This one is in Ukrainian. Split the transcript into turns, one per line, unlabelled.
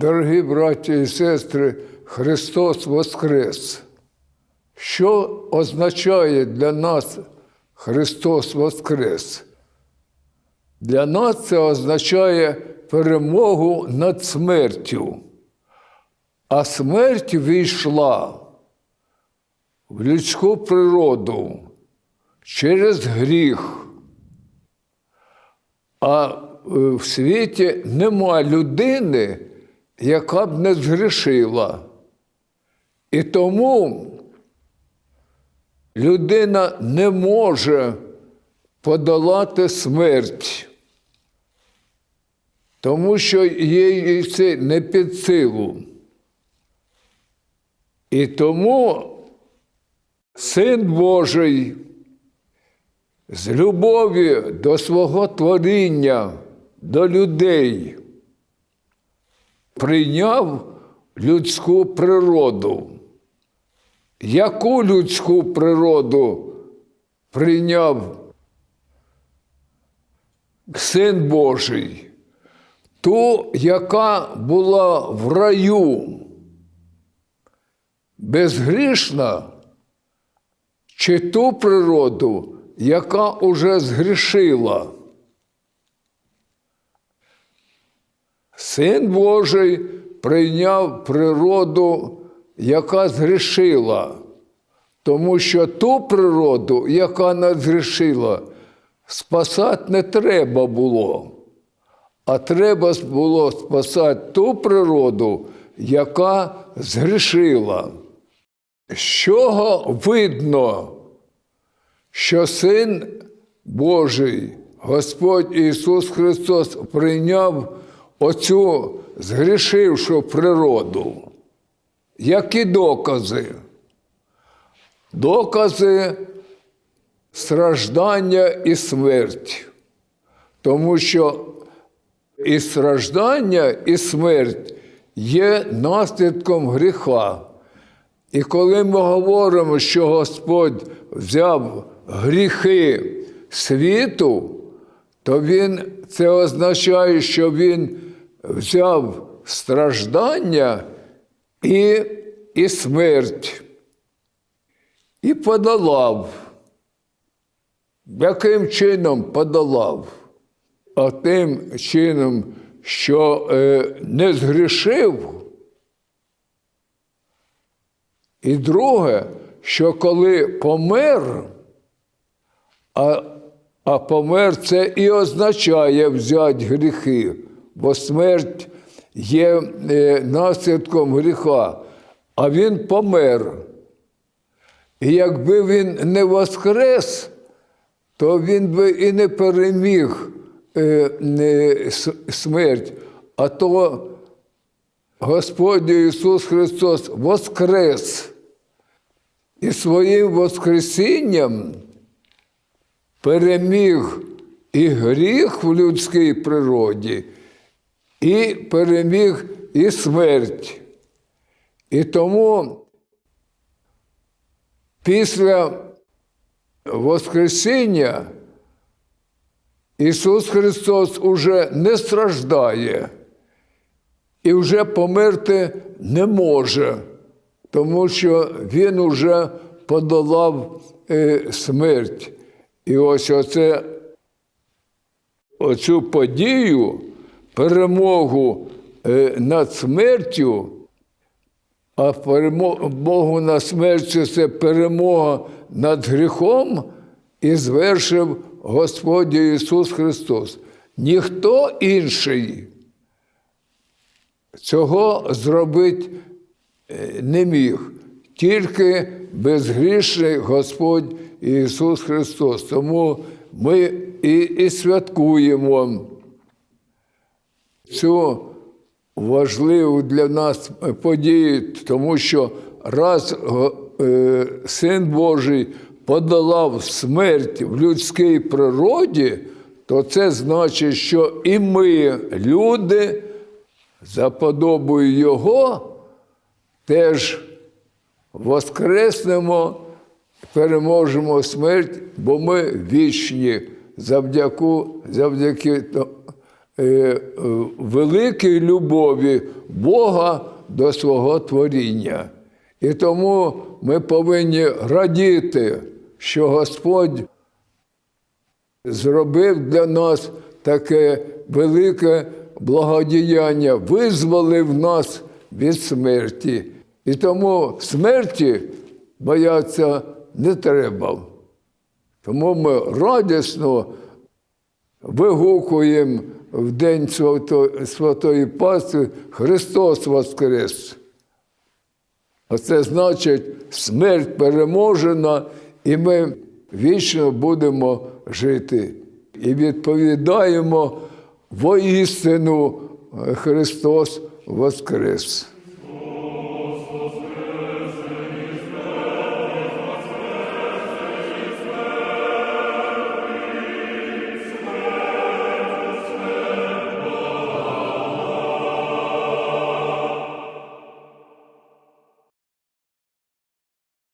Дорогі браті і сестри, Христос Воскрес! Що означає для нас Христос Воскрес? Для нас це означає перемогу над смертю. А смерть війшла в людську природу через гріх. А е, в світі нема людини, яка б не згрішила. І тому людина не може подолати смерть, тому що їй це не під силу. І тому Син Божий з любові до свого творіння, до людей, прийняв людську природу. Яку людську природу прийняв Син Божий? Ту, яка була в раю, безгрішна, чи ту природу, яка уже згрішила. Син Божий прийняв природу, яка згрішила, тому що ту природу, яка не спасати не треба було, а треба було спасати ту природу, яка згрішила. З чого видно, що Син Божий, Господь Ісус Христос, прийняв оцю згрішившу природу. Які докази? Докази страждання і смерть. Тому що і страждання, і смерть є наслідком гріха. І коли ми говоримо, що Господь взяв гріхи світу, то Він це означає, що Він взяв страждання і, і смерть і подолав. Яким чином подолав? А тим чином, що е, не згрішив. І друге, що коли помер, а, а помер це і означає взяти гріхи, бо смерть є е, наслідком гріха, а він помер. І якби він не воскрес, то він би і не переміг е, смерть, а то Господь Ісус Христос воскрес і своїм Воскресінням переміг і гріх в людській природі, і переміг і смерть. І тому після Воскресіння Ісус Христос уже не страждає і вже померти не може, тому що Він уже подолав е, смерть. І ось оце, оцю подію, перемогу е, над смертю, а перемогу над смертю це перемога над гріхом і звершив Господь Ісус Христос. Ніхто інший цього зробити е, не міг, тільки безгрішний Господь Ісус Христос. Тому ми і, і святкуємо цю важливу для нас подію, тому що раз е, Син Божий подолав смерть в людській природі, то це значить, що і ми, люди, за подобою Його, теж воскреснемо, переможемо смерть, бо ми вічні завдяки, завдяки великій любові Бога до свого творіння. І тому ми повинні радіти, що Господь зробив для нас таке велике благодіяння, визволив нас від смерті. І тому смерті боятися не треба. Тому ми радісно вигукуємо в День Святої Пасхи Христос Воскрес. А це значить, смерть переможена, і ми вічно будемо жити. І відповідаємо воістину Христос Воскрес.